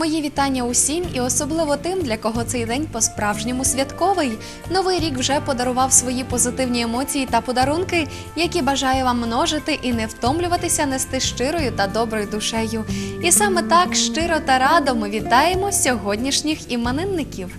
Мої вітання усім і особливо тим, для кого цей день по-справжньому святковий. Новий рік вже подарував свої позитивні емоції та подарунки, які бажаю вам множити і не втомлюватися нести щирою та доброю душею. І саме так щиро та радо ми вітаємо сьогоднішніх іменинників.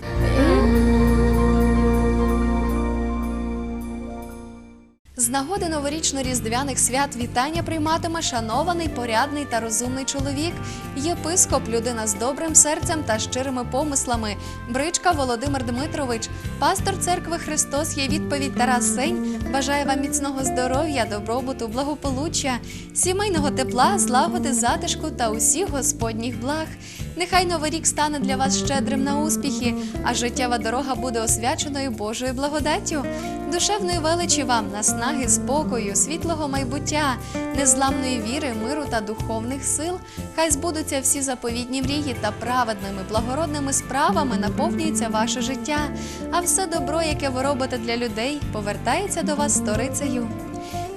Нагоди новорічно-різдвяних свят вітання прийматиме шанований, порядний та розумний чоловік, єпископ, людина з добрим серцем та щирими помислами, бричка Володимир Дмитрович, пастор церкви Христос є відповідь Тарас Сень. Бажає вам міцного здоров'я, добробуту, благополуччя, сімейного тепла, злагоди, затишку та усіх господніх благ. Нехай новий рік стане для вас щедрим на успіхи, а життєва дорога буде освяченою Божою благодаттю. Душевної величі вам, наснаги, спокою, світлого майбуття, незламної віри, миру та духовних сил. Хай збудуться всі заповідні мрії та праведними, благородними справами наповнюється ваше життя, а все добро, яке ви робите для людей, повертається до вас сторицею.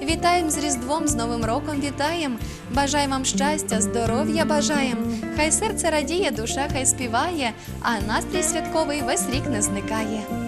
Вітаємо з Різдвом, з Новим роком вітаєм. Бажаємо вам щастя, здоров'я бажаєм. Хай серце радіє, душа хай співає, а настрій святковий весь рік не зникає.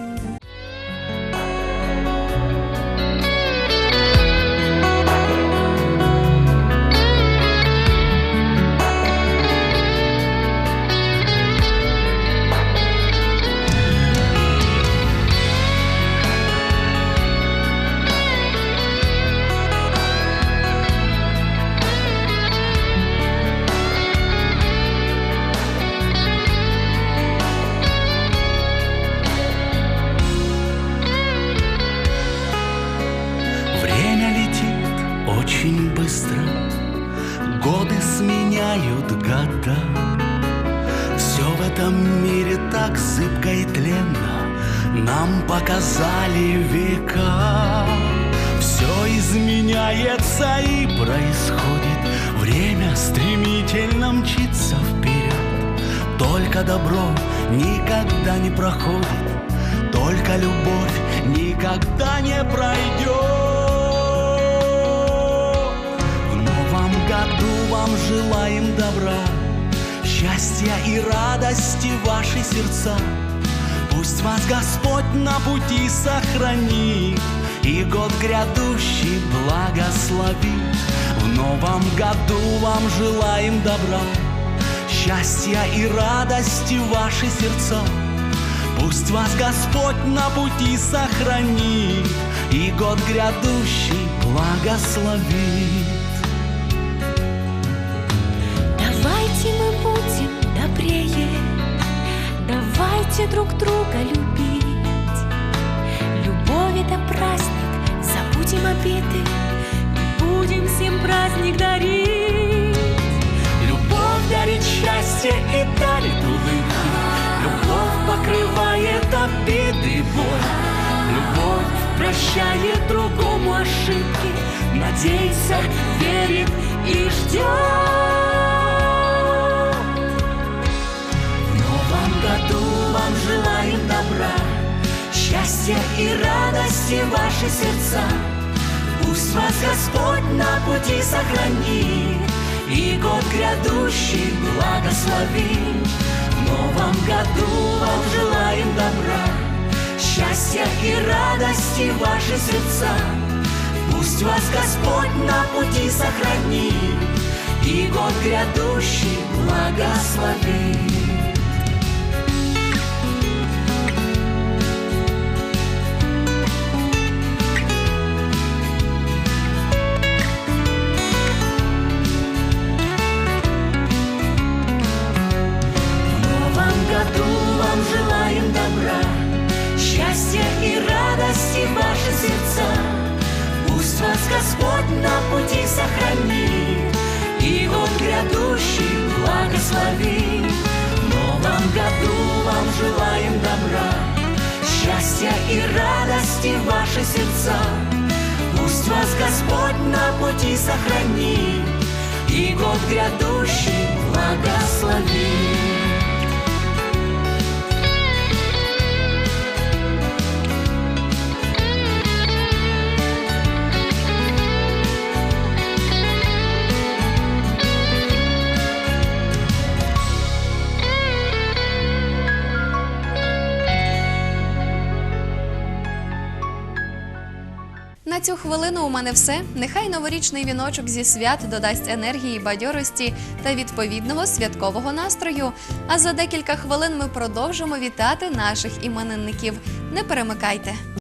Годы сменяют года. Все в этом мире так зыбко и тленно, нам показали века. Все изменяется и происходит, время стремительно мчится вперед. Только добро никогда не проходит, только любовь никогда не пройдет. Году вам желаем добра, счастья и радости ваши сердца. Пусть вас Господь на пути сохранит и год грядущий благословит. В новом году вам желаем добра, счастья и радости ваши сердца. Пусть вас Господь на пути сохранит и год грядущий благословит. Добрее, давайте друг друга любить. Любовь это праздник, забудем обиды, и будем всем праздник дарить. Любовь дарит счастье и дарит улыбки. Любовь покрывает обиды и боль. Любовь прощает другому ошибки. Надеется, верит и ждет. Счастья и радости ваши сердца. Пусть вас Господь на пути сохранит и год грядущий благословит. В новом году вам желаем добра, счастья и радости ваши сердца. Пусть вас Господь на пути сохранит и год грядущий благословит. Радости ваши сердца. Пусть вас Господь на пути сохранит и год грядущий благословит. В новом году вам желаем добра, счастья и радости ваши сердца. Пусть вас Господь на пути сохранит и год грядущий благословит. На цю хвилину у мене все. Нехай новорічний віночок зі свят додасть енергії, бадьорості та відповідного святкового настрою. А за декілька хвилин ми продовжимо вітати наших іменинників. Не перемикайте.